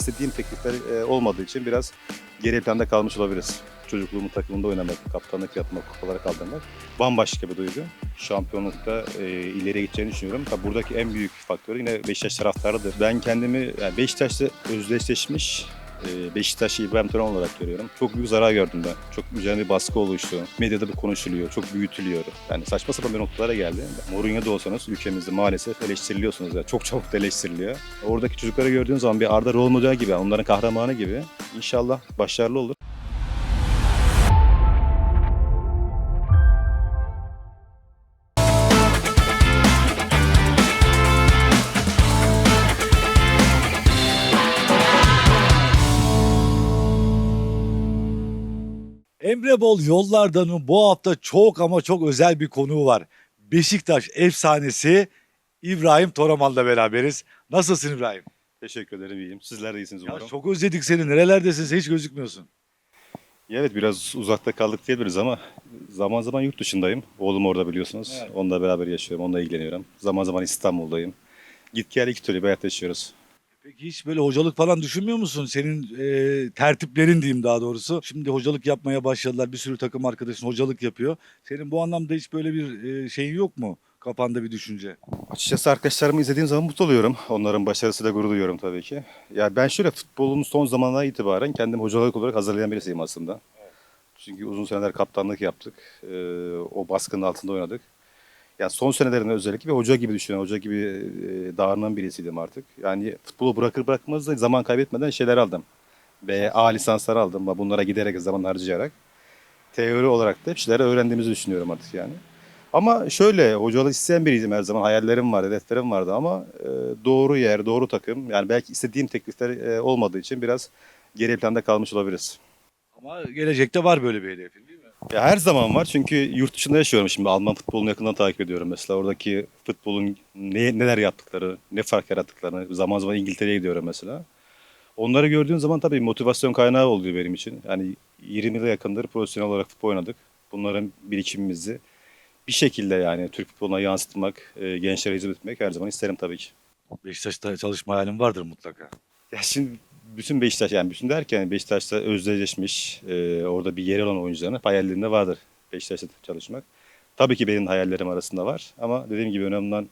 istediğim teklifler e, olmadığı için biraz geri planda kalmış olabiliriz. Çocukluğumun takımında oynamak, kaptanlık yapmak, kupalara kaldırmak bambaşka bir duygu. Şampiyonlukta e, ileriye gideceğini düşünüyorum. Tabii buradaki en büyük faktör yine Beşiktaş taraftarıdır. Ben kendimi yani Beşiktaş'la özdeşleşmiş e, Beşiktaş İbrahim Tören olarak görüyorum. Çok büyük zarar gördüm ben. Çok üzerine bir baskı oluştu. Medyada bu konuşuluyor, çok büyütülüyor. Yani saçma sapan bir noktalara geldi. Mourinho'da olsanız ülkemizde maalesef eleştiriliyorsunuz. Yani. Çok çabuk eleştiriliyor. Oradaki çocukları gördüğün zaman bir Arda rol model gibi, onların kahramanı gibi. İnşallah başarılı olur. Emre Bol yollardanın bu hafta çok ama çok özel bir konuğu var. Beşiktaş efsanesi İbrahim Toraman'la beraberiz. Nasılsın İbrahim? Teşekkür ederim, iyiyim. Sizler de iyisiniz Ya umarım. çok özledik seni. Nerelerdesin? Sen hiç gözükmüyorsun. Ya Evet biraz uzakta kaldık diyebiliriz ama zaman zaman yurt dışındayım. Oğlum orada biliyorsunuz. Evet. Onunla beraber yaşıyorum, onunla ilgileniyorum. Zaman zaman İstanbul'dayım. Git gel iki türlü bir hayat yaşıyoruz. Peki hiç böyle hocalık falan düşünmüyor musun? Senin e, tertiplerin diyeyim daha doğrusu. Şimdi hocalık yapmaya başladılar. Bir sürü takım arkadaşın hocalık yapıyor. Senin bu anlamda hiç böyle bir e, şeyin yok mu? Kafanda bir düşünce. Açıkçası arkadaşlarımı izlediğim zaman mutlu oluyorum. Onların başarısıyla gurur duyuyorum tabii ki. Ya ben şöyle futbolun son zamanlara itibaren kendimi hocalık olarak hazırlayan birisiyim aslında. Çünkü uzun seneler kaptanlık yaptık. Ee, o baskının altında oynadık. Yani son senelerimde özellikle bir hoca gibi düşünen, hoca gibi e, davranan birisiydim artık. Yani futbolu bırakır bırakmaz da zaman kaybetmeden şeyler aldım. Ve A lisanslar aldım. Bunlara giderek zaman harcayarak. Teori olarak da bir öğrendiğimizi düşünüyorum artık yani. Ama şöyle hocalık isteyen biriydim her zaman. Hayallerim vardı, hedeflerim vardı ama e, doğru yer, doğru takım. Yani belki istediğim teklifler e, olmadığı için biraz geri planda kalmış olabiliriz. Ama gelecekte var böyle bir hedefin değil mi? Ya her zaman var çünkü yurt dışında yaşıyorum şimdi. Alman futbolunu yakından takip ediyorum mesela. Oradaki futbolun ne, neler yaptıkları, ne fark yarattıklarını. Zaman zaman İngiltere'ye gidiyorum mesela. Onları gördüğün zaman tabii motivasyon kaynağı oluyor benim için. Yani 20 yıla yakındır profesyonel olarak futbol oynadık. Bunların birikimimizi bir şekilde yani Türk futboluna yansıtmak, e, gençlere hizmet etmek her zaman isterim tabii ki. Beşiktaş'ta çalışma hayalin vardır mutlaka. Ya şimdi bütün Beşiktaş yani bütün derken Beşiktaş'ta özdeşleşmiş, e, orada bir yer olan oyuncuların hayallerinde vardır Beşiktaş'ta çalışmak. Tabii ki benim hayallerim arasında var ama dediğim gibi önemli olan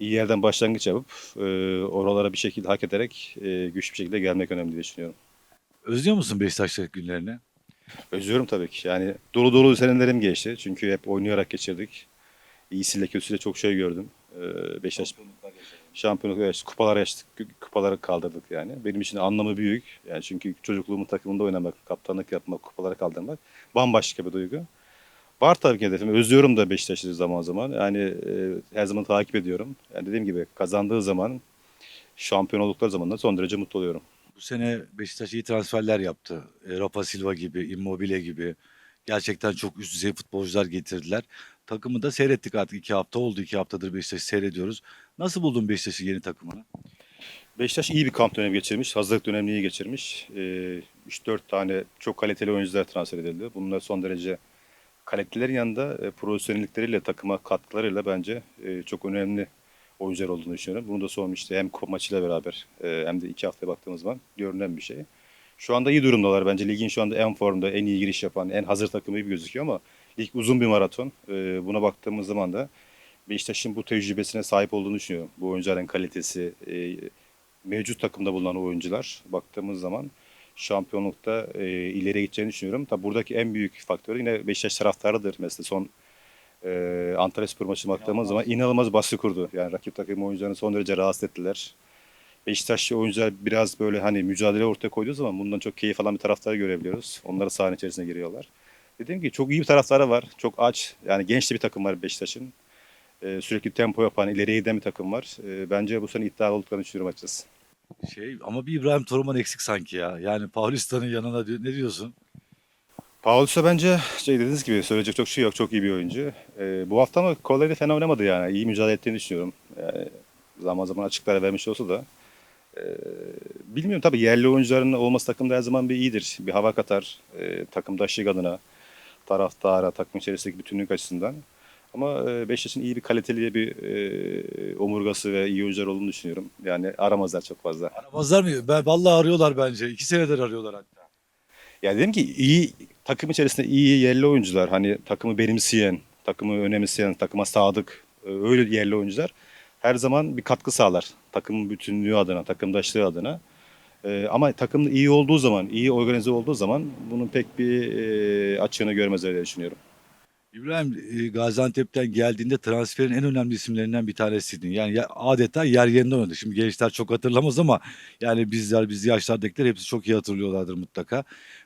iyi yerden başlangıç yapıp e, oralara bir şekilde hak ederek e, güçlü bir şekilde gelmek önemli diye düşünüyorum. Özlüyor musun Beşiktaş'taki günlerini? Özlüyorum tabii ki. Yani dolu dolu senelerim geçti. Çünkü hep oynayarak geçirdik. İyisiyle kötüsüyle çok şey gördüm. E, Beşiktaş şampiyonluk yaşadık, kupalar yaşadık, kupaları kaldırdık yani. Benim için anlamı büyük. Yani çünkü çocukluğumun takımında oynamak, kaptanlık yapmak, kupaları kaldırmak bambaşka bir duygu. Var tabii ki hedefim. Özlüyorum da Beşiktaş'ı zaman zaman. Yani e, her zaman takip ediyorum. Yani dediğim gibi kazandığı zaman, şampiyon oldukları zaman da son derece mutlu oluyorum. Bu sene Beşiktaş iyi transferler yaptı. Rafa Silva gibi, Immobile gibi. Gerçekten çok üst düzey futbolcular getirdiler. Takımı da seyrettik artık. iki hafta oldu. iki haftadır Beşiktaş'ı seyrediyoruz. Nasıl buldun Beşiktaş'ı yeni takımını? Beşiktaş iyi bir kamp dönemi geçirmiş. Hazırlık dönemini iyi geçirmiş. Ee, 3-4 tane çok kaliteli oyuncular transfer edildi. Bunlar son derece kalitelerin yanında e, profesyonellikleriyle, takıma katkılarıyla bence e, çok önemli oyuncular olduğunu düşünüyorum. Bunu da son hem kupa maçıyla beraber e, hem de iki haftaya baktığımız zaman görünen bir şey. Şu anda iyi durumdalar bence. Ligin şu anda en formda, en iyi giriş yapan, en hazır takımı gibi gözüküyor ama lig uzun bir maraton. E, buna baktığımız zaman da Beşiktaş'ın bu tecrübesine sahip olduğunu düşünüyorum. Bu oyuncuların kalitesi, e, mevcut takımda bulunan oyuncular baktığımız zaman şampiyonlukta e, ileriye gideceğini düşünüyorum. Tabi buradaki en büyük faktör yine Beşiktaş taraftarıdır. Mesela son e, Antalya Spor maçına baktığımız zaman inanılmaz baskı kurdu. Yani rakip takım oyuncularını son derece rahatsız ettiler. Beşiktaşlı oyuncular biraz böyle hani mücadele ortaya koyduğu zaman bundan çok keyif alan bir taraftarı görebiliyoruz. Onları sahanın içerisine giriyorlar. Dediğim gibi çok iyi bir taraftarı var. Çok aç. Yani genç bir takım var Beşiktaş'ın. E, sürekli tempo yapan, ileriye giden bir takım var. E, bence bu sene iddialı olduklarını düşünüyorum açıkçası. Şey ama bir İbrahim Toruman eksik sanki ya. Yani Paulista'nın yanına diyor- ne diyorsun? Paulus'a bence şey dediğiniz gibi söyleyecek çok şey yok. Çok iyi bir oyuncu. Ee, bu hafta ama kolları fena oynamadı yani. İyi mücadele ettiğini düşünüyorum. Yani zaman zaman açıklara vermiş olsa da. Ee, bilmiyorum tabii yerli oyuncuların olması takımda her zaman bir iyidir. Bir hava katar. E, takımdaşlık adına, taraftara, takım içerisindeki bütünlük açısından. Ama e, Beşiktaş'ın iyi bir kaliteli bir e, omurgası ve iyi oyuncular olduğunu düşünüyorum. Yani aramazlar çok fazla. Aramazlar mı? Ben, vallahi arıyorlar bence. İki senedir arıyorlar hatta. Yani dedim ki iyi takım içerisinde iyi yerli oyuncular hani takımı benimseyen, takımı önemseyen, takıma sadık e, öyle yerli oyuncular her zaman bir katkı sağlar. Takımın bütünlüğü adına, takımdaşlığı adına. E, ama takım iyi olduğu zaman, iyi organize olduğu zaman bunun pek bir e, açığını görmezler diye düşünüyorum. İbrahim e, Gaziantep'ten geldiğinde transferin en önemli isimlerinden bir tanesiydin. Yani ya- adeta yer yerinde oynadı. Şimdi gençler çok hatırlamaz ama yani bizler, biz yaşlardakiler hepsi çok iyi hatırlıyorlardır mutlaka.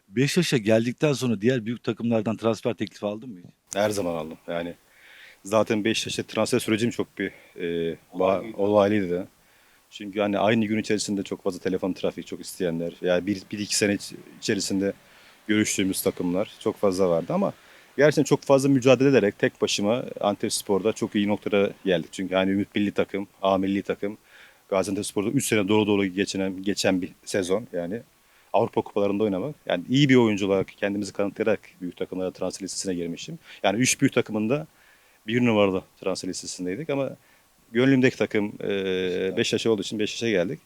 Beşiktaş'a geldikten sonra diğer büyük takımlardan transfer teklifi aldın mı? hiç? Her zaman aldım. Yani zaten Beşiktaş'ta transfer sürecim çok bir e, Olaylıydı. ba- olaylıydı da. Çünkü hani aynı gün içerisinde çok fazla telefon trafiği çok isteyenler. Yani bir, bir iki sene iç- içerisinde görüştüğümüz takımlar çok fazla vardı ama gerçekten çok fazla mücadele ederek tek başıma Antep Spor'da çok iyi noktada geldik. Çünkü hani Ümit Milli takım, A Milli takım, Gaziantep Spor'da 3 sene dolu dolu geçen, geçen bir sezon yani. Avrupa kupalarında oynamak. Yani iyi bir oyuncu olarak kendimizi kanıtlayarak büyük takımlara transfer listesine girmişim. Yani 3 büyük takımında bir numaralı transfer listesindeydik ama gönlümdeki takım e, Beşiktaş olduğu için Beşiktaş'a geldik.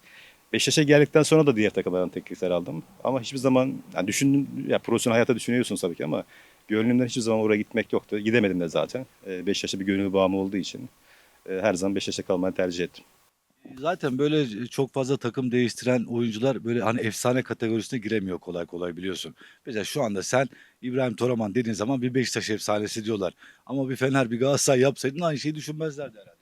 Beşiktaş'a geldikten sonra da diğer takımlardan teklifler aldım. Ama hiçbir zaman yani düşündüm ya profesyonel hayata düşünüyorsunuz tabii ki ama gönlümden hiçbir zaman oraya gitmek yoktu. Gidemedim de zaten. E, Beşiktaş'a bir gönül bağımı olduğu için e, her zaman Beşiktaş'a kalmayı tercih ettim. Zaten böyle çok fazla takım değiştiren oyuncular böyle hani efsane kategorisine giremiyor kolay kolay biliyorsun. Mesela şu anda sen İbrahim Toraman dediğin zaman bir Beşiktaş efsanesi diyorlar. Ama bir Fener bir Galatasaray yapsaydın aynı şeyi düşünmezlerdi herhalde.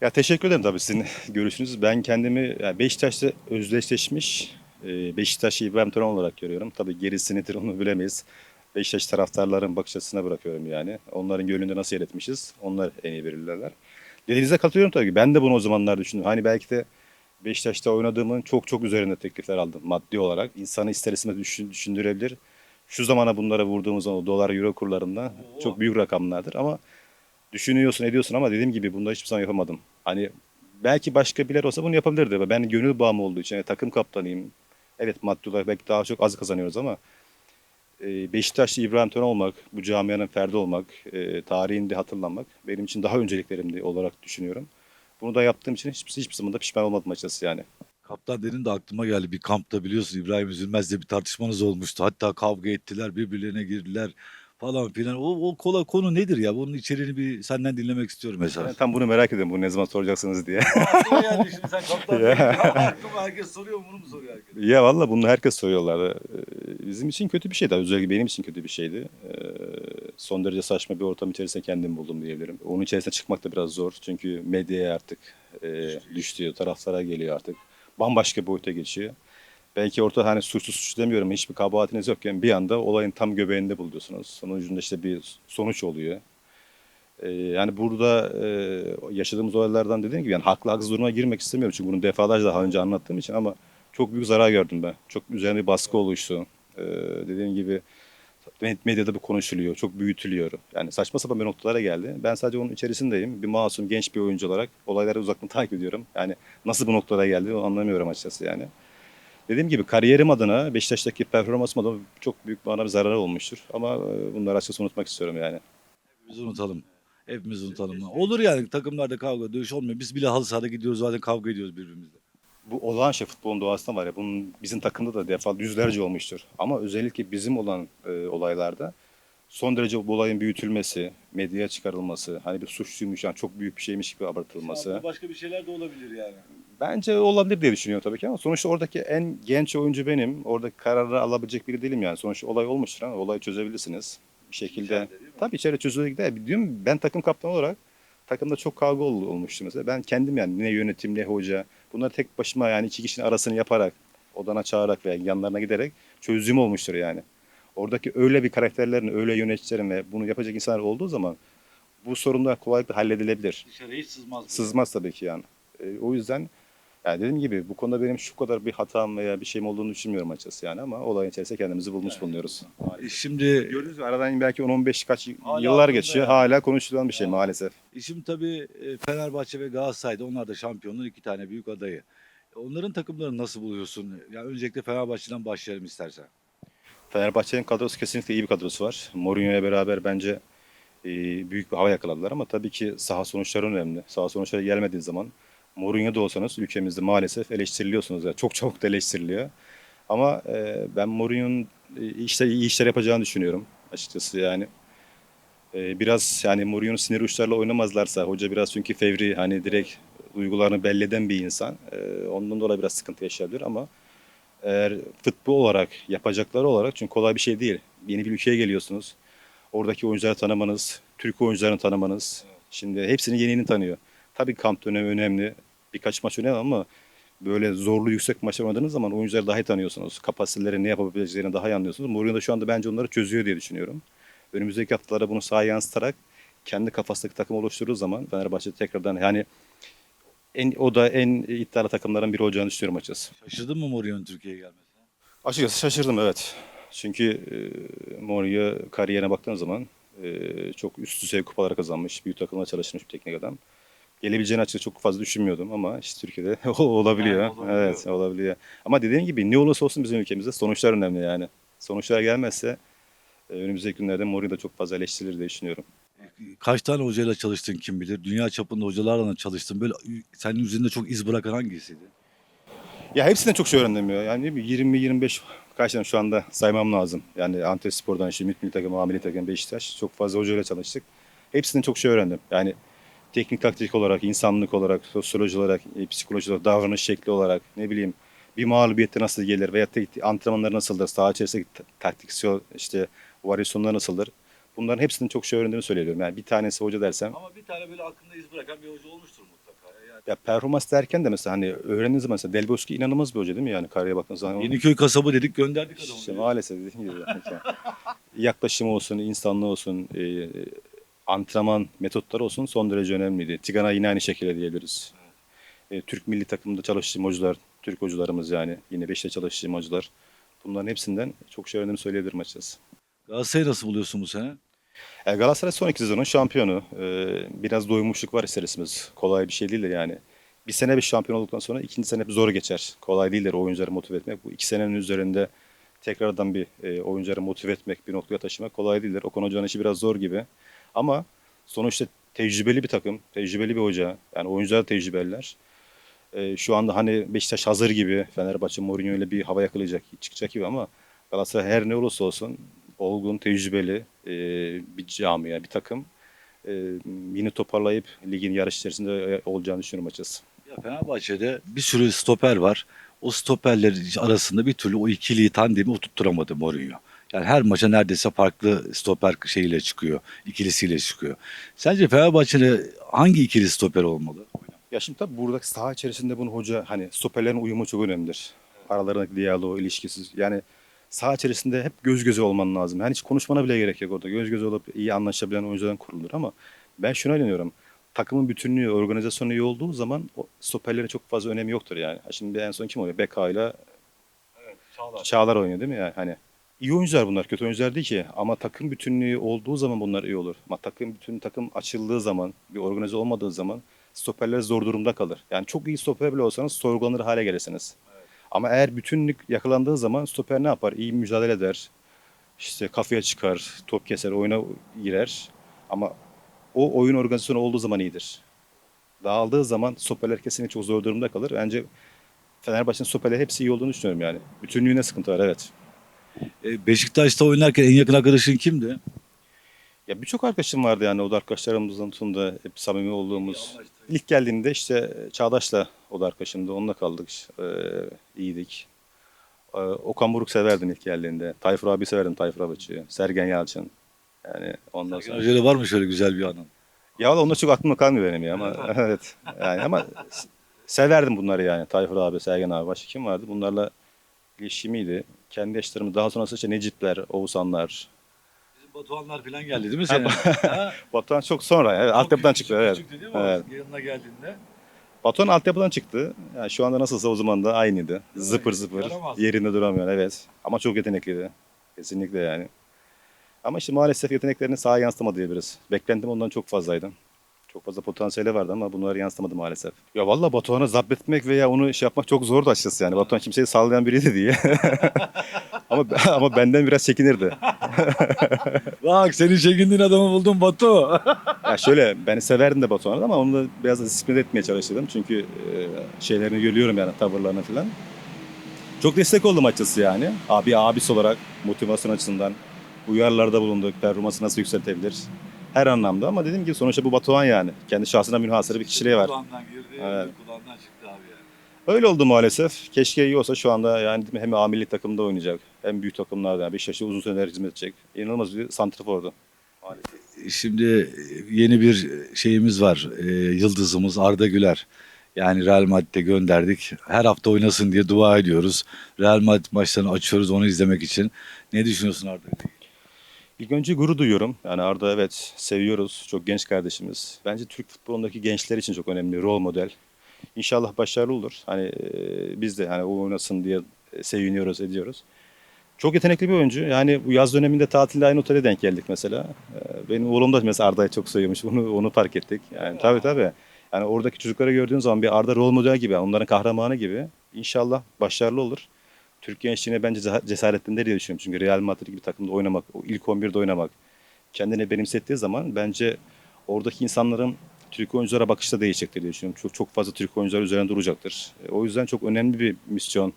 Ya teşekkür ederim tabii sizin görüşünüz. Ben kendimi yani Beşiktaş'ta özdeşleşmiş e, Beşiktaş'ı İbrahim Tören olarak görüyorum. Tabii gerisi nedir onu bilemeyiz. Beşiktaş taraftarların bakış açısına bırakıyorum yani. Onların gönlünde nasıl yer etmişiz onlar en iyi belirlerler. Dediğinize katılıyorum tabii ki. Ben de bunu o zamanlar düşündüm. Hani belki de Beşiktaş'ta oynadığımın çok çok üzerinde teklifler aldım maddi olarak. İnsanı ister istemez düşün- düşündürebilir. Şu zamana bunlara vurduğumuz o dolar euro kurlarında çok büyük rakamlardır ama düşünüyorsun ediyorsun ama dediğim gibi bunda hiçbir zaman yapamadım. Hani belki başka birileri olsa bunu yapabilirdi. Ben gönül bağımı olduğu için yani takım kaptanıyım. Evet maddi olarak belki daha çok az kazanıyoruz ama Beşiktaşlı İbrahim Tören olmak, bu camianın ferdi olmak, e, tarihinde hatırlanmak benim için daha önceliklerimdi olarak düşünüyorum. Bunu da yaptığım için hiçbir, hiçbir zaman da pişman olmadım açıkçası yani. Kaptan dedin de aklıma geldi. Bir kampta biliyorsun İbrahim Üzülmez'le bir tartışmanız olmuştu. Hatta kavga ettiler, birbirlerine girdiler falan filan. O, o kola konu nedir ya? Bunun içeriğini bir senden dinlemek istiyorum mesela. Ben tam bunu merak ediyorum bunu ne zaman soracaksınız diye. yani şimdi sen kaptan. Aklıma herkes soruyor bunu mu soruyor herkes? Ya valla bunu herkes soruyorlardı. Ee, Bizim için kötü bir şeydi. Özellikle benim için kötü bir şeydi. Ee, Son derece saçma bir ortam içerisinde kendimi buldum diyebilirim. Onun içerisine çıkmak da biraz zor. Çünkü medyaya artık e, düştüyor. Taraftara geliyor artık. Bambaşka boyuta geçiyor. Belki ortada hani suçlu suç demiyorum hiçbir kabahatiniz yokken bir anda olayın tam göbeğinde buluyorsunuz. Sonucunda işte bir sonuç oluyor. Ee, yani burada e, yaşadığımız olaylardan dediğim gibi yani haklı haksız duruma girmek istemiyorum. Çünkü bunu defalarca daha önce anlattığım için ama çok büyük zarar gördüm ben. Çok üzerine bir baskı oluştu. Ee, dediğim gibi med- medyada bir konuşuluyor, çok büyütülüyor. Yani saçma sapan bir noktalara geldi. Ben sadece onun içerisindeyim. Bir masum, genç bir oyuncu olarak olayları uzaktan takip ediyorum. Yani nasıl bu noktalara geldi onu anlamıyorum açıkçası yani. Dediğim gibi kariyerim adına, Beşiktaş'taki performansım adına çok büyük bana bir zararı olmuştur. Ama e, bunları açıkçası unutmak istiyorum yani. Hepimiz unutalım. Hepimiz unutalım. Olur yani takımlarda kavga, dövüş olmuyor. Biz bile halı sahada gidiyoruz zaten kavga ediyoruz birbirimizle. Bu olağan şey futbolun doğasında var ya bunun bizim takımda da defa yüzlerce olmuştur. Ama özellikle bizim olan e, olaylarda son derece bu olayın büyütülmesi, medyaya çıkarılması, hani bir suçluymuş yani çok büyük bir şeymiş gibi abartılması. Başka bir şeyler de olabilir yani. Bence olabilir diye düşünüyorum tabii ki ama sonuçta oradaki en genç oyuncu benim. Oradaki kararı alabilecek biri değilim yani. Sonuçta olay olmuştur ama olayı çözebilirsiniz. Bir şekilde. İçeride tabii içeri çözüle gider. Diyorum ben takım kaptanı olarak takımda çok kavga ol- olmuştu mesela. Ben kendim yani ne yönetim ne hoca bunları tek başıma yani iki kişinin arasını yaparak odana çağırarak veya yanlarına giderek çözüm olmuştur yani. Oradaki öyle bir karakterlerin, öyle yöneticilerin ve bunu yapacak insanlar olduğu zaman bu sorunlar kolaylıkla halledilebilir. Dışarıya hiç sızmaz. Sızmaz tabii ki yani. E, o yüzden yani dediğim gibi bu konuda benim şu kadar bir hatam veya bir şeyim olduğunu düşünmüyorum açıkçası yani ama olayın içerisinde kendimizi bulmuş bulunuyoruz. E Şimdi Gördüğünüz gibi aradan belki 10-15 kaç Hala yıllar aklımda geçiyor. yani. Hala konuşulan bir şey maalesef. E Şimdi tabii e, Fenerbahçe ve Galatasaray'da onlar da şampiyonluğun iki tane büyük adayı. E, Onların takımlarını nasıl buluyorsun? Yani öncelikle Fenerbahçe'den başlayalım istersen. Fenerbahçe'nin kadrosu kesinlikle iyi bir kadrosu var. Mourinho'ya beraber bence e, büyük bir hava yakaladılar ama tabii ki saha sonuçları önemli. Saha sonuçları gelmediği zaman Mourinho'da olsanız ülkemizde maalesef eleştiriliyorsunuz. Yani çok çabuk da eleştiriliyor. Ama e, ben Mourinho'nun e, işte iyi işler yapacağını düşünüyorum açıkçası yani. E, biraz yani Mourinho'nun sinir uçlarla oynamazlarsa hoca biraz çünkü fevri hani direkt duygularını belli eden bir insan. E, ondan dolayı biraz sıkıntı yaşayabilir ama eğer futbol olarak yapacakları olarak çünkü kolay bir şey değil. Yeni bir ülkeye geliyorsunuz. Oradaki oyuncuları tanımanız, Türk oyuncularını tanımanız. Şimdi hepsini yeni yeni tanıyor. Tabii kamp dönemi önemli. Birkaç maç önemli ama böyle zorlu yüksek maçlar oynadığınız zaman oyuncuları daha iyi tanıyorsunuz. Kapasiteleri ne yapabileceklerini daha iyi anlıyorsunuz. Mourinho da şu anda bence onları çözüyor diye düşünüyorum. Önümüzdeki haftalarda bunu sahaya yansıtarak kendi kafasındaki takım oluşturduğu zaman Fenerbahçe tekrardan yani en, o da en iddialı takımların biri olacağını düşünüyorum açıkçası. Şaşırdın mı Mourinho'nun Türkiye'ye gelmesine? Açıkçası şaşırdım evet. Çünkü e, Mourinho kariyerine baktığın zaman e, çok üst düzey kupalar kazanmış, büyük takımla çalışmış bir teknik adam. Gelebileceğini açıkçası çok fazla düşünmüyordum ama işte Türkiye'de olabiliyor. Olabiliyor. Evet olabiliyor. Ama dediğim gibi ne olursa olsun bizim ülkemizde sonuçlar önemli yani. Sonuçlar gelmezse e, önümüzdeki günlerde Mourinho da çok fazla eleştirilir diye düşünüyorum. Kaç tane hocayla çalıştın kim bilir? Dünya çapında hocalarla çalıştın. Böyle senin üzerinde çok iz bırakan hangisiydi? Ya hepsinden çok şey öğrendim ya. Yani 20-25 kaç tane şu anda saymam lazım. Yani Antep Spor'dan işte Milli Takım, Ameli Takım, Beşiktaş çok fazla hocayla çalıştık. Hepsinden çok şey öğrendim. Yani teknik taktik olarak, insanlık olarak, sosyoloji olarak, e, psikoloji olarak, davranış şekli olarak ne bileyim bir mağlubiyette nasıl gelir veya tek, antrenmanlar nasıldır, saha içerisindeki ta- taktiksel işte varyasyonlar nasıldır. Bunların hepsinin çok şey öğrendiğimi söylüyorum. Yani bir tanesi hoca dersem Ama bir tane böyle aklında iz bırakan bir hoca olmuştur mutlaka. Yani ya performans derken de mesela hani öğrendiğiniz zaman mesela Del Bosque inanılmaz bir hoca değil mi yani kariyere baktığınız zaman. Yeniköy kasabı dedik gönderdik adamı. İşte maalesef dediğim gibi. Yani yaklaşımı olsun, insanlığı olsun, e, antrenman metotları olsun son derece önemliydi. Tigana yine aynı şekilde diyebiliriz. E, Türk milli takımında çalıştığım hocalar, Türk hocalarımız yani yine Beşiktaş'ta çalıştığım hocalar. Bunların hepsinden çok şey öğrendiğimi söyleyebilirim açıkçası. Galatasaray'ı nasıl buluyorsun bu sene? E, Galatasaray son iki sezonun şampiyonu. E, biraz doymuşluk var isterseniz. Kolay bir şey değildir yani. Bir sene bir şampiyon olduktan sonra ikinci sene hep zor geçer. Kolay değildir oyuncuları motive etmek. Bu iki senenin üzerinde tekrardan bir e, oyuncuları motive etmek, bir noktaya taşımak kolay değildir. Okan Hoca'nın işi biraz zor gibi. Ama sonuçta tecrübeli bir takım, tecrübeli bir hoca. Yani oyuncular da tecrübeliler. E, şu anda hani Beşiktaş hazır gibi, Fenerbahçe Mourinho ile bir hava yakalayacak, çıkacak gibi ama Galatasaray her ne olursa olsun olgun, tecrübeli e, bir camia, bir takım. E, yine toparlayıp ligin yarış içerisinde olacağını düşünüyorum açıkçası. Ya Fenerbahçe'de bir sürü stoper var. O stoperler arasında bir türlü o ikiliyi tandemi oturtturamadı Mourinho. Yani her maça neredeyse farklı stoper şeyiyle çıkıyor, ikilisiyle çıkıyor. Sence Fenerbahçe'de hangi ikili stoper olmalı? Ya şimdi tabii buradaki saha içerisinde bunu hoca hani stoperlerin uyumu çok önemlidir. Aralarındaki diyaloğu, ilişkisiz. Yani saha içerisinde hep göz göze olman lazım. Yani hiç konuşmana bile gerek yok orada. Göz göze olup iyi anlaşabilen oyunculardan kurulur ama ben şuna inanıyorum. Takımın bütünlüğü, organizasyonu iyi olduğu zaman o stoperlerin çok fazla önemi yoktur yani. Şimdi en son kim oynuyor? Beka ile Çağlar oynuyor değil mi yani? Hani iyi oyuncular bunlar, kötü oyuncular değil ki. Ama takım bütünlüğü olduğu zaman bunlar iyi olur. Ama takım bütün takım açıldığı zaman, bir organize olmadığı zaman stoperler zor durumda kalır. Yani çok iyi stoper bile olsanız sorgulanır hale gelirsiniz. Ama eğer bütünlük yakalandığı zaman stoper ne yapar? İyi mücadele eder. İşte kafaya çıkar, top keser, oyuna girer. Ama o oyun organizasyonu olduğu zaman iyidir. Dağıldığı zaman stoperler kesinlikle çok zor durumda kalır. Bence Fenerbahçe'nin stoperleri hepsi iyi olduğunu düşünüyorum yani. Bütünlüğüne sıkıntı var evet. E, Beşiktaş'ta oynarken en yakın arkadaşın kimdi? Ya birçok arkadaşım vardı yani o da arkadaşlarımızın sonunda hep samimi olduğumuz. İlk geldiğinde işte Çağdaş'la o da arkadaşımdı. Onunla kaldık. Ee, iyiydik. Ee, Okan Buruk severdim ilk geldiğinde. Tayfur abi severdim Tayfur Abaçı'yı. Sergen Yalçın. Yani ondan sonra. Var mı şöyle güzel bir anın? Ya valla onlar çok aklımda kalmıyor benim ya ama evet. Yani ama severdim bunları yani. Tayfur abi, Sergen abi. Başka kim vardı? Bunlarla ilişkim iyiydi. Kendi yaşlarımı daha sonrası işte Necipler, Oğuzhanlar. Batuhanlar falan geldi değil mi senin? Ha? Batuhan çok sonra. Evet, altyapıdan Çok çıktı. küçük- Evet. küçüktü değil mi Evet. yanına geldiğinde? Batuhan altyapıdan çıktı. Yani şu anda nasılsa o zaman da aynıydı. mi? Zıpır zıpır. Yaramaz. Yerinde duramıyor evet. Ama çok yetenekliydi. Kesinlikle yani. Ama işte maalesef yeteneklerini sahaya yansıtamadı diyebiliriz. Beklentim ondan çok fazlaydı. Çok fazla potansiyeli vardı ama bunları yansıtamadı maalesef. Ya valla Batuhan'ı zapt etmek veya onu şey yapmak çok zordu açıkçası yani. Batuhan kimseyi sallayan biriydi diye. ama ama benden biraz çekinirdi. Bak senin çekindiğin adamı buldum Batu. Ya şöyle ben severdim de Batuhan'ı ama onu da biraz da disipline etmeye çalıştım. Çünkü e, şeylerini görüyorum yani tavırlarını falan. Çok destek oldum açıkçası yani. Abi abisi olarak motivasyon açısından uyarılarda bulunduk. Performansı nasıl yükseltebilir? Her anlamda ama dediğim gibi sonuçta bu Batuhan yani. Kendi şahsına münhasır bir kişiliği var. Kulağından girdi, Evet. kulağından çıktı abi yani. Öyle oldu maalesef. Keşke iyi olsa şu anda yani hem A milli takımda oynayacak. Hem büyük takımlarda yani Beşiktaş'a uzun süreler hizmet edecek. İnanılmaz bir santrafordu. Şimdi yeni bir şeyimiz var. Ee, yıldızımız Arda Güler. Yani Real Madrid'e gönderdik. Her hafta oynasın diye dua ediyoruz. Real Madrid maçlarını açıyoruz onu izlemek için. Ne düşünüyorsun Arda? İlk önce gurur duyuyorum. Yani Arda evet seviyoruz. Çok genç kardeşimiz. Bence Türk futbolundaki gençler için çok önemli rol model. İnşallah başarılı olur. Hani e, biz de hani o oynasın diye seviniyoruz, ediyoruz. Çok yetenekli bir oyuncu. Yani bu yaz döneminde tatilde aynı otele denk geldik mesela. E, Benim oğlum da mesela Arda'yı çok seviyormuş. Onu onu fark ettik. Yani tabii tabii. Yani oradaki çocukları gördüğün zaman bir Arda rol model gibi, onların kahramanı gibi. İnşallah başarılı olur. Türk gençliğine bence cesaret- cesaretlenir diye düşünüyorum. Çünkü Real Madrid gibi takımda oynamak, ilk 11'de oynamak, kendini benimsettiği zaman bence oradaki insanların Türk oyunculara bakışı da değişecektir diye düşünüyorum. Çok çok fazla Türk oyuncular üzerine duracaktır. E, O yüzden çok önemli bir misyon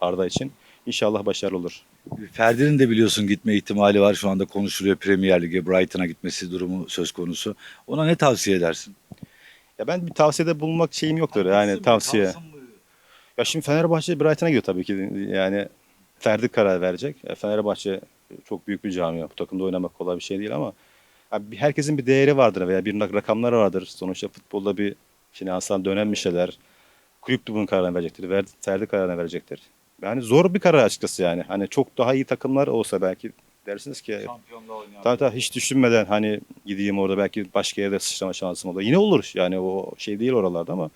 Arda için. İnşallah başarılı olur. Ferdi'nin de biliyorsun gitme ihtimali var. Şu anda konuşuluyor Premier Lig'e Brighton'a gitmesi durumu söz konusu. Ona ne tavsiye edersin? Ya ben bir tavsiyede bulunmak şeyim yoktur yani tavsiye. Ya şimdi Fenerbahçe Brighton'a gidiyor tabii ki. Yani Ferdi karar verecek. E, Fenerbahçe çok büyük bir camia. Bu takımda oynamak kolay bir şey değil ama ya bir- herkesin bir değeri vardır veya bir rakamlar vardır. Sonuçta futbolda bir finansal dönem bir şeyler. Kulüp de bunun kararını verecektir. Ver- Ferdi kararını verecektir. Yani zor bir karar açıkçası yani. Hani çok daha iyi takımlar olsa belki dersiniz ki. Tabii tabii hiç düşünmeden hani gideyim orada belki başka yerde sıçrama şansım olur. Yine olur yani o şey değil oralarda ama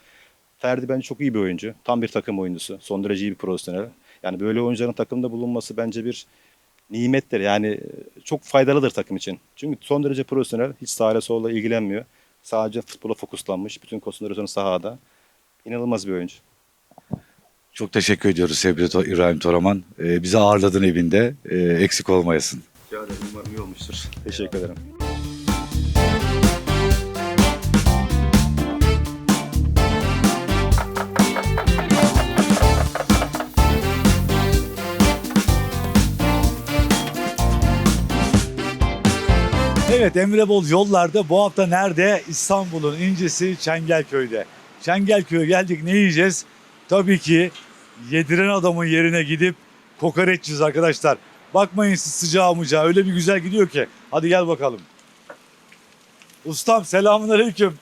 Ferdi bence çok iyi bir oyuncu. Tam bir takım oyuncusu. Son derece iyi bir profesyonel. Yani böyle oyuncuların takımda bulunması bence bir nimettir. Yani e, çok faydalıdır takım için. Çünkü son derece profesyonel. Hiç sahile solla ilgilenmiyor. Sadece futbola fokuslanmış. Bütün konsantrasyonu sahada. İnanılmaz bir oyuncu. Çok teşekkür ediyoruz sevgili İbrahim Toraman. Ee, bizi ağırladın evinde. Ee, eksik olmayasın. Rica ederim. Umarım iyi olmuştur. Teşekkür ederim. Evet Emre Bol yollarda bu hafta nerede? İstanbul'un incisi Çengelköy'de. Çengelköy'e geldik ne yiyeceğiz? Tabii ki yediren adamın yerine gidip kokoreç yiyeceğiz arkadaşlar. Bakmayın siz sıcağı mıcağı öyle bir güzel gidiyor ki. Hadi gel bakalım. Ustam selamun aleyküm.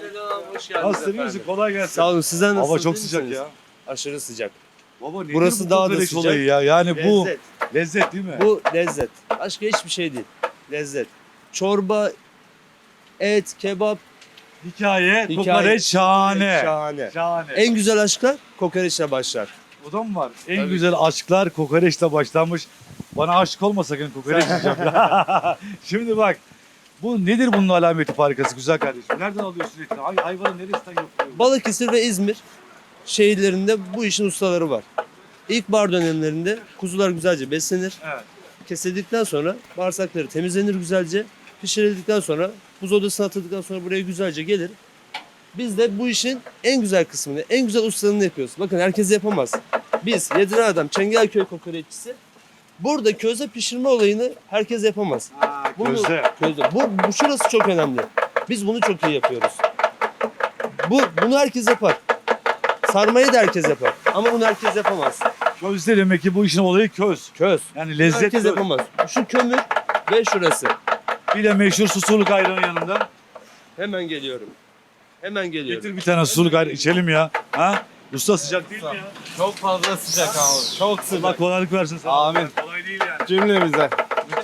Selam, hoş geldiniz Nasılsın iyi misin? efendim. Kolay gelsin. Sağ olun, sizden nasılsınız? Hava çok sıcak ya. Aşırı sıcak. Baba nedir Burası bu daha da kokoreç sıcak. olayı ya. Yani bu Lezzet. lezzet değil mi? Bu lezzet. Başka hiçbir şey değil. Lezzet. Çorba, et, kebap, Hikaye, hikaye. kokoreç şahane. Şahane. Şahane. En güzel aşklar kokoreçle başlar. O da mı var? En Tabii. güzel aşklar kokoreçle başlanmış. Bana aşık olma sakın kokoreç yiyeceğim. Şimdi bak. Bu nedir bunun alameti farikası güzel kardeşim? Nereden alıyorsun etini? Hay hayvanın neresinden yapılıyor? Balıkesir ve İzmir şehirlerinde bu işin ustaları var. İlkbahar dönemlerinde kuzular güzelce beslenir. Evet. Kesildikten sonra bağırsakları temizlenir güzelce. Pişirildikten sonra buz odasına atıldıktan sonra buraya güzelce gelir. Biz de bu işin en güzel kısmını, en güzel ustalığını yapıyoruz. Bakın herkes yapamaz. Biz Yediren Adam Çengelköy kokoreççisi burada közde pişirme olayını herkes yapamaz. Bunu- Közde. Közde. Bu, bu şurası çok önemli. Biz bunu çok iyi yapıyoruz. Bu bunu herkes yapar. Sarmayı da herkes yapar. Ama bunu herkes yapamaz. Közde demek ki bu işin olayı köz. Köz. Yani lezzet herkes köz. yapamaz. Şu kömür ve şurası. Bir de meşhur susurluk ayranı yanında. Hemen geliyorum. Hemen geliyorum. Getir bir tane susurluk ayranı içelim ya. Ha? Usta sıcak değil mi ya? Çok fazla sıcak abi. Çok Allah sıcak. kolaylık versin sana. Amin. Kolay değil yani. Cümlemize.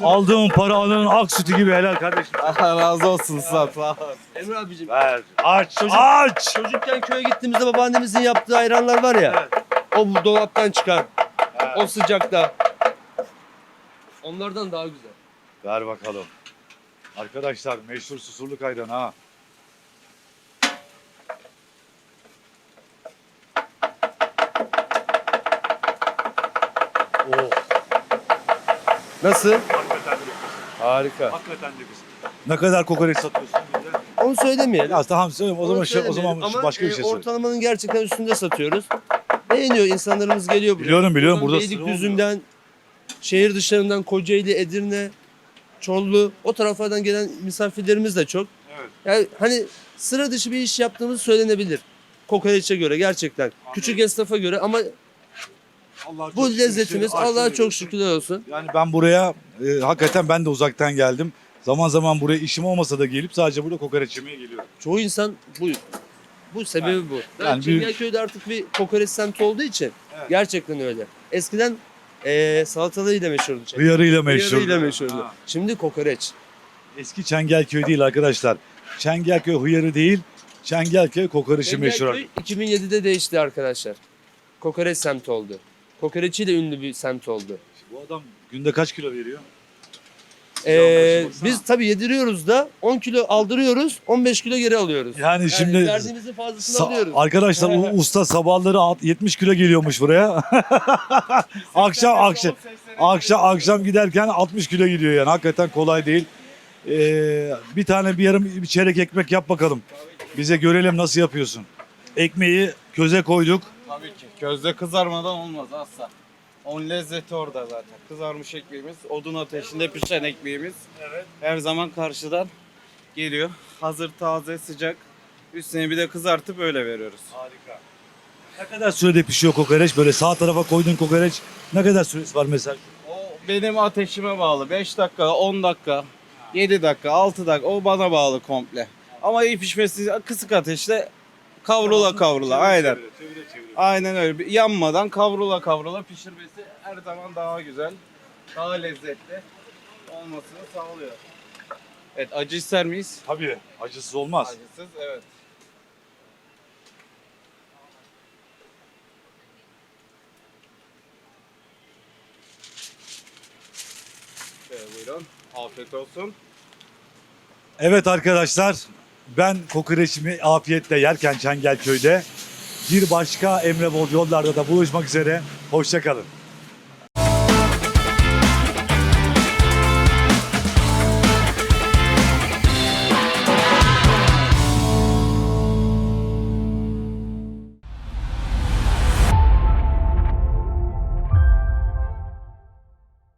Aldığın para ananın ak sütü gibi helal kardeşim. Allah razı olsun sağ ol. Emre abicim Ver. Aç. Çocuk- Aç. çocukken köye gittiğimizde babaannemizin yaptığı ayranlar var ya. O bu dolaptan çıkar. O sıcakta. Onlardan daha güzel. Ver bakalım. Arkadaşlar meşhur susurluk ayranı ha. Oh. Nasıl? Harika. Hakikaten de güzel. Ne kadar kokoreç satıyorsun? Onu söylemeyelim. Ya tamam söyleyeyim. O zaman şey, o zaman Ama, başka bir e, şey söyle. Ortalamanın gerçekten üstünde satıyoruz. Beğeniyor insanlarımız geliyor buraya. Biliyorum, biliyorum. Buradan Burada sıra Beylikdüzü'nden, şehir dışlarından Kocaeli, Edirne, Çorlu o taraflardan gelen misafirlerimiz de çok. Evet. Yani hani sıra dışı bir iş yaptığımız söylenebilir. Kokoreç'e göre gerçekten. Küçük esnafa göre ama Allah'a bu lezzetimiz Allah'a çok şükürler olsun. Yani ben buraya e, hakikaten ben de uzaktan geldim. Zaman zaman buraya işim olmasa da gelip sadece burada kokoreç yemeye geliyorum. Çoğu insan bu bu sebebi bu. yani Yani bir- Çengelköy'de artık bir kokoreç semti olduğu için Evet. gerçekten öyle. Eskiden eee salatalığıyla meşhurdu. Çengelköy. Hıyarıyla meşhur. Hıyarıyla meşhurdu. Ha. Şimdi kokoreç. Eski Çengelköy değil arkadaşlar. Çengelköy hıyarı değil, Çengelköy kokoreçi meşhur. Çengelköy 2007'de değişti arkadaşlar. Kokoreç semti oldu. Kokoreçiyle ünlü bir semt oldu. Bu adam günde kaç kilo veriyor? Ee, biz tabii yediriyoruz da 10 kilo aldırıyoruz, 15 kilo geri alıyoruz. Yani, Yani şimdi verdiğimizin fazlasını sa- alıyoruz. arkadaşlar u- usta sabahları alt- 70 kilo geliyormuş buraya. akşam akşam akşam akşam giderken 60 kilo gidiyor yani. Hakikaten kolay değil. Ee, bir tane bir yarım bir çeyrek ekmek yap bakalım. Bize görelim nasıl yapıyorsun. Ekmeği köze koyduk. Tabii ki. Közde kızarmadan olmaz asla. Onun lezzeti orada zaten. Kızarmış ekmeğimiz, odun ateşinde pişen ekmeğimiz. Her zaman karşıdan geliyor. Hazır, taze, sıcak. Üstüne bir de kızartıp öyle veriyoruz. Harika. Ne kadar sürede pişiyor kokoreç? Böyle sağ tarafa koyduğun kokoreç ne kadar süresi var mesela? O benim ateşime bağlı. 5 dakika, 10 dakika, 7 dakika, 6 dakika. O bana bağlı komple. Ama iyi pişmesi kısık ateşte kavrula kavrula. Aynen. Aynen öyle. Bir Yanmadan kavrula kavrula pişirmesi her zaman daha güzel, daha lezzetli olmasını sağlıyor. Evet acı ister miyiz? Tabii. Acısız olmaz. Acısız evet. Şöyle buyurun. Afiyet olsun. Evet arkadaşlar ben kokoreçimi afiyetle yerken Çengelköy'de bir başka Emre Bol yollarda da buluşmak üzere. Hoşçakalın.